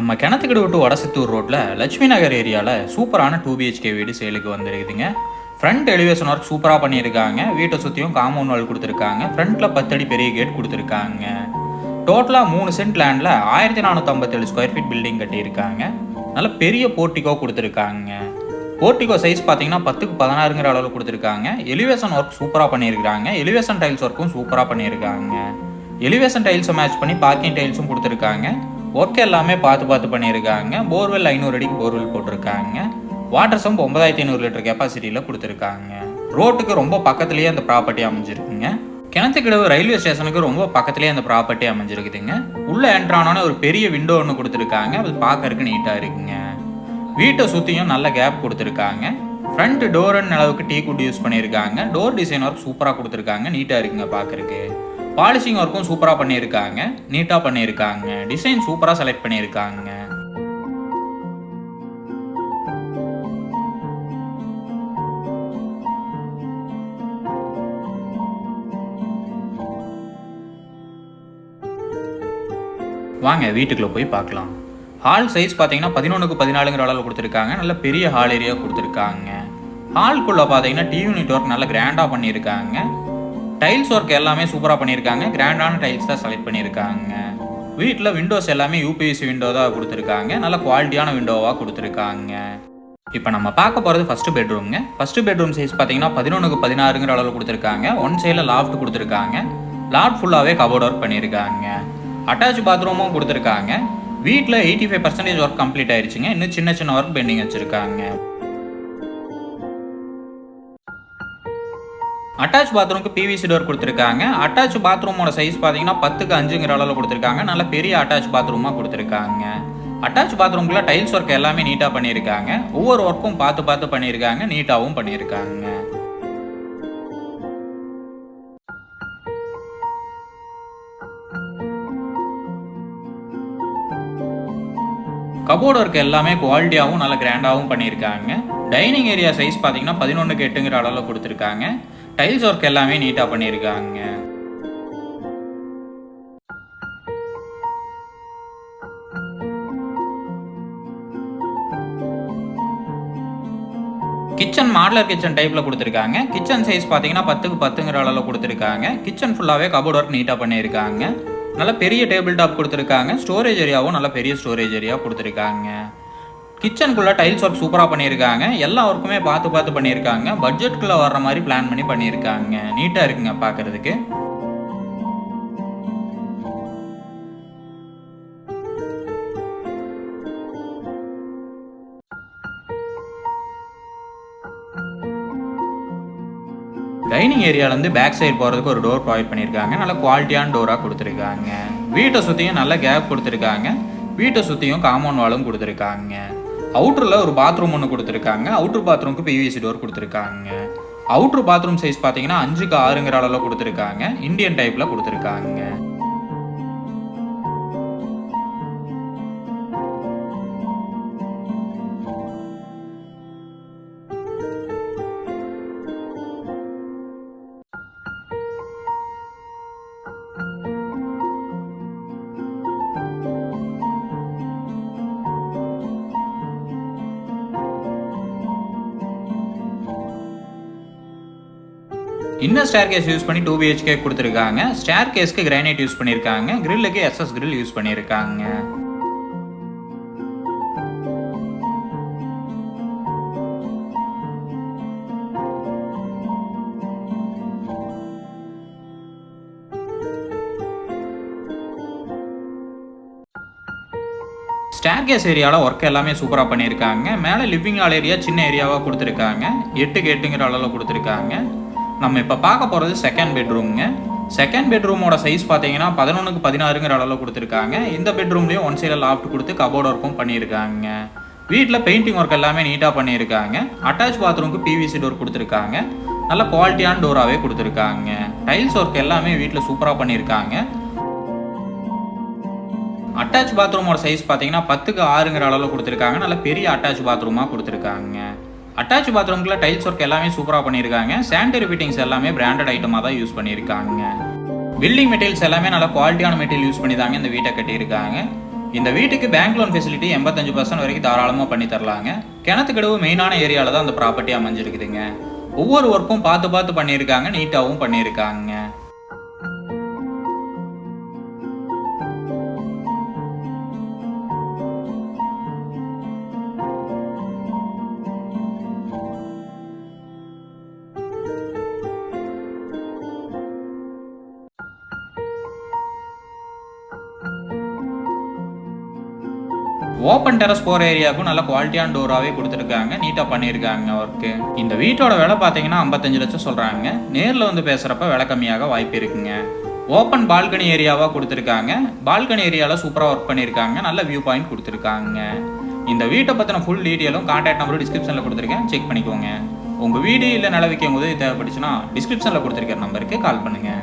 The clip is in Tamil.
நம்ம கிணத்துக்கிட்ட விட்டு வடசித்தூர் ரோட்டில் லட்சுமி நகர் ஏரியாவில் சூப்பரான டூ பிஹெச்கே வீடு சேலுக்கு வந்திருக்குதுங்க. ஃப்ரண்ட் எலிவேஷன் ஒர்க் சூப்பராக பண்ணியிருக்காங்க. வீட்டை சுற்றியும் காம்பவுண்ட் வால் கொடுத்துருக்காங்க. ஃப்ரண்ட்டில் பத்தடி பெரிய கேட் கொடுத்துருக்காங்க. டோட்டலாக மூணு சென்ட் லேண்டில் ஆயிரத்தி நானூற்றம்பத்தேழு ஸ்கொயர் ஃபீட் பில்டிங் கட்டியிருக்காங்க. நல்ல பெரிய போர்ட்டிகோ கொடுத்துருக்காங்க. போர்ட்டிகோ சைஸ் பார்த்தீங்கன்னா பத்துக்கு பதினாறுங்கிற அளவில் கொடுத்துருக்காங்க. எலிவேஷன் ஒர்க் சூப்பராக பண்ணியிருக்காங்க எலிவேஷன் டைல்ஸ் ஒர்க்கும் சூப்பராக பண்ணியிருக்காங்க. எலிவேஷன் டைல்ஸை மேட்ச் பண்ணி பார்க்கிங் டைல்ஸும் கொடுத்துருக்காங்க. ஒர்க் எல்லாமே பார்த்து பார்த்து பண்ணியிருக்காங்க. போர்வெல் ஐநூறு அடிக்கு போர்வெல் போட்டிருக்காங்க. வாட்டர் சம்ப் ஒன்பதாயிரத்தி ஐநூறு லிட்டர் கெப்பாசிட்டியில் கொடுத்துருக்காங்க. ரோட்டுக்கு ரொம்ப பக்கத்துலேயே அந்த ப்ராப்பர்ட்டி அமைஞ்சிருக்குங்க. கிணத்துக்கிடவு ரயில்வே ஸ்டேஷனுக்கு ரொம்ப பக்கத்துலேயே அந்த ப்ராப்பர்ட்டி அமைஞ்சிருக்குதுங்க. உள்ளே என்ட்ரானோன்னு ஒரு பெரிய விண்டோ ஒன்று கொடுத்துருக்காங்க. அது பார்க்கறதுக்கு நீட்டாக இருக்குங்க. வீட்டை சுற்றியும் நல்ல கேப் கொடுத்துருக்காங்க. ஃப்ரண்ட் டோர்னு அளவுக்கு டீ குட் யூஸ் பண்ணியிருக்காங்க. டோர் டிசைன் ஒர்க் சூப்பராக கொடுத்துருக்காங்க. நீட்டாக இருக்குங்க பார்க்குறக்கு பாலிஷிங் ஒர்க்கும் சூப்பராக பண்ணியிருக்காங்க நீட்டாக பண்ணியிருக்காங்க டிசைன் சூப்பராக செலக்ட் பண்ணியிருக்காங்க. வாங்க வீட்டுக்குள்ளே போய் பார்க்கலாம். ஹால் சைஸ் பார்த்தீங்கன்னா பதினொன்றுக்கு பதினாலுங்கிற அளவில் கொடுத்துருக்காங்க. நல்ல பெரிய ஹால் ஏரியா கொடுத்துருக்காங்க. ஹால்குள்ளே பார்த்தீங்கன்னா டிவி நெட்ஒர்க் ஒர்க் கிராண்டாக பண்ணியிருக்காங்க. டைல்ஸ் ஒர்க் எல்லாமே சூப்பராக பண்ணியிருக்காங்க. கிராண்டான டைல்ஸ் தான் செலக்ட் பண்ணியிருக்காங்க. வீட்டில் விண்டோஸ் எல்லாமே யூபிஎஸ்சி விண்டோ தான் கொடுத்துருக்காங்க. நல்ல குவாலிட்டியான விண்டோவாக கொடுத்துருக்காங்க. இப்போ நம்ம பார்க்க போகிறது ஃபஸ்ட்டு பெட்ரூம்ங்க ஃபஸ்ட்டு பெட்ரூம் சைஸ் பார்த்தீங்கன்னா பதினொன்றுக்கு பதினாறுங்கிற அளவில் கொடுத்துருக்காங்க. ஒன் சைடில் லாஃப்ட் கொடுத்துருக்காங்க. லாஃப்ட் ஃபுல்லாகவே கபோர்ட் ஒர்க் பண்ணியிருக்காங்க. அட்டாச் பாத்ரூமும் கொடுத்துருக்காங்க. வீட்டில் eighty five percentage work complete ஆயிடுச்சுங்க இன்னும் சின்ன சின்ன ஒர்க் பெண்டிங் வச்சுருக்காங்க. அட்டாச் பாத்ரூமுக்கு பிவிசி டோர் கொடுத்துருக்காங்க. அட்டாச் பாத்ரூமோட சைஸ் பார்த்தீங்கன்னா பத்துக்கு அஞ்சுங்கிற அளவில் கொடுத்துருக்காங்க. நல்ல பெரிய அட்டாச் பாத்ரூமாக கொடுத்துருக்காங்க. அட்டாச் பாத்ரூம்குள்ள டைல்ஸ் ஒர்க் எல்லாமே நீட்டாக பண்ணியிருக்காங்க. ஒவ்வொரு ஒர்க்கும் பார்த்து பார்த்து பண்ணியிருக்காங்க. நீட்டாகவும் பண்ணியிருக்காங்க. கபோர்டு ஒர்க் எல்லாமே குவாலிட்டியாகவும் நல்ல கிராண்டாகவும் பண்ணியிருக்காங்க. டைனிங் ஏரியா சைஸ் பார்த்தீங்கன்னா பதினொன்றுக்கு எட்டுங்கிற அளவில் கொடுத்துருக்காங்க. டைல்ஸ் ஒர்க் எல்லாமே நீட்டாக பண்ணியிருக்காங்க. கிச்சன் மாடலர் கிச்சன் டைப்பில் கொடுத்துருக்காங்க. கிச்சன் சைஸ் பார்த்தீங்கன்னா பத்துக்கு பத்துங்கிற அளவில் கொடுத்துருக்காங்க. கிச்சன் ஃபுல்லாகவே கபோர்ட் ஒர்க் நீட்டாக பண்ணியிருக்காங்க. நல்ல பெரிய டேபிள் டாப் கொடுத்துருக்காங்க. ஸ்டோரேஜ் ஏரியாவும் நல்ல பெரிய ஸ்டோரேஜ் ஏரியா கொடுத்துருக்காங்க. கிச்சனுக்குள்ளே டைல்ஸ் ஒர்க் சூப்பராக பண்ணியிருக்காங்க. எல்லா ஒர்க்குமே பார்த்து பார்த்து பண்ணியிருக்காங்க. பட்ஜெட்டுக்குள்ளே வர்ற மாதிரி பிளான் பண்ணி பண்ணியிருக்காங்க. நீட்டாக இருக்குங்க பார்க்குறதுக்கு. டைனிங் ஏரியாலேருந்து பேக் சைடு போகிறதுக்கு ஒரு டோர் ப்ரொவைட் பண்ணியிருக்காங்க. நல்ல குவாலிட்டியான டோராக கொடுத்துருக்காங்க. வீட்டை சுற்றியும் நல்ல கேப் கொடுத்துருக்காங்க. வீட்டை சுற்றியும் காம்பவுண்ட் வாலும் கொடுத்துருக்காங்க. அவுட்டரில் ஒரு பாத்ரூம் ஒன்று கொடுத்துருக்காங்க. அவுட்ரு பாத்ரூமுக்கு பிவிசி டோர் கொடுத்துருக்காங்க. அவுட்ரு பாத்ரூம் சைஸ் பார்த்தீங்கன்னா அஞ்சுக்கு ஆறுங்கிற அளவில் கொடுத்துருக்காங்க. இந்தியன் டைப்பில் கொடுத்துருக்காங்க. இன்னும் ஸ்டேர் கேஸ் யூஸ் பண்ணி டூ பிஹெச்கே கொடுத்துருக்காங்க. ஸ்டேர் கேஸ்க்கு கிரானைட் யூஸ் பண்ணியிருக்காங்க கிரில்லுக்கு எஸ்எஸ் கிரில் யூஸ் பண்ணியிருக்காங்க ஸ்டேர் கேஸ் ஏரியாவில் ஒர்க் எல்லாமே சூப்பராக பண்ணியிருக்காங்க மேலே லிவிங் ஹால் ஏரியா சின்ன ஏரியாவாக கொடுத்துருக்காங்க. எட்டுக்கு எட்டுங்கிற அளவில் கொடுத்துருக்காங்க. நம்ம இப்போ பார்க்க போகிறது செகண்ட் பெட்ரூம்ங்க செகண்ட் பெட்ரூமோட சைஸ் பார்த்தீங்கன்னா பதினொன்றுக்கு பதினாறுங்கிற அளவில் கொடுத்துருக்காங்க. இந்த பெட்ரூம்லேயும் ஒன் சைடில் லாஃப்ட் கொடுத்து கபோர்ட் ஒர்க்கும் பண்ணியிருக்காங்க. வீட்டில் பெயிண்டிங் ஒர்க் எல்லாமே நீட்டாக பண்ணியிருக்காங்க. அட்டாச் பாத்ரூமுக்கு பிவிசி டோர் கொடுத்துருக்காங்க. நல்ல குவாலிட்டியான டோராகவே கொடுத்துருக்காங்க. டைல்ஸ் ஒர்க் எல்லாமே வீட்டில் சூப்பராக பண்ணியிருக்காங்க. அட்டாச் பாத்ரூமோட சைஸ் பார்த்தீங்கன்னா பத்துக்கு ஆறுங்கிற அளவில் கொடுத்துருக்காங்க. நல்ல பெரிய அட்டாச் பாத்ரூமாக கொடுத்துருக்காங்க. அட்டாச் பாத்ரூம்குள்ள டைல்ஸ் ஒர்க் எல்லாமே சூப்பராக பண்ணியிருக்காங்க. சானிடரி ஃபிட்டிங்ஸ் எல்லாமே பிராண்டட் ஐட்டமாக தான் யூஸ் பண்ணியிருக்காங்க. பில்டிங் மெட்டீரியல்ஸ் எல்லாமே நல்ல குவாலிட்டியான மெட்டீரியல் யூஸ் பண்ணி தாங்க இந்த வீட்டை கட்டியிருக்காங்க. இந்த வீட்டுக்கு பேங்க் லோன் ஃபெசிலிட்டி எண்பத்தஞ்சு பர்சன்ட் வரைக்கும் தாராளமாக பண்ணி தரலாங்க. கிணத்துக்கடவு மெயினான ஏரியாவில் தான் அந்த ப்ராப்பர்ட்டி அமைஞ்சிருக்குதுங்க. ஒவ்வொரு ஒர்க்கும் பார்த்து பார்த்து பண்ணியிருக்காங்க நீட்டாகவும் பண்ணியிருக்காங்க. ஓப்பன் டெரஸ் போகிற ஏரியாவுக்கும் நல்ல குவாலிட்டியான டோராகவே கொடுத்துருக்காங்க. நீட்டாக பண்ணியிருக்காங்க ஒர்க்கு இந்த வீட்டோட விலை பார்த்தீங்கன்னா ஐம்பத்தஞ்சு லட்சம் சொல்கிறாங்க நேரில் வந்து பேசுகிறப்ப விலை கம்மியாக வாய்ப்பு இருக்குங்க. ஓப்பன் பால்கனி ஏரியாவாக கொடுத்துருக்காங்க. பால்கனி ஏரியாவில் சூப்பராக ஒர்க் பண்ணியிருக்காங்க. நல்ல வியூ பாயிண்ட் கொடுத்துருக்காங்க. இந்த வீட்டை பற்றின ஃபுல் டீட்டெயிலும் கான்டாக்ட் நம்பரும் டிஸ்கிரிப்ஷனில் கொடுத்துருக்கேன். செக் பண்ணிக்கோங்க. உங்கள் வீடு இல்லை நில விற்கும் உதவி தேவைப்பட்டுச்சுன்னா டிஸ்கிரிப்ஷனில் கொடுத்துருக்கிற நம்பருக்கு கால் பண்ணுங்கள்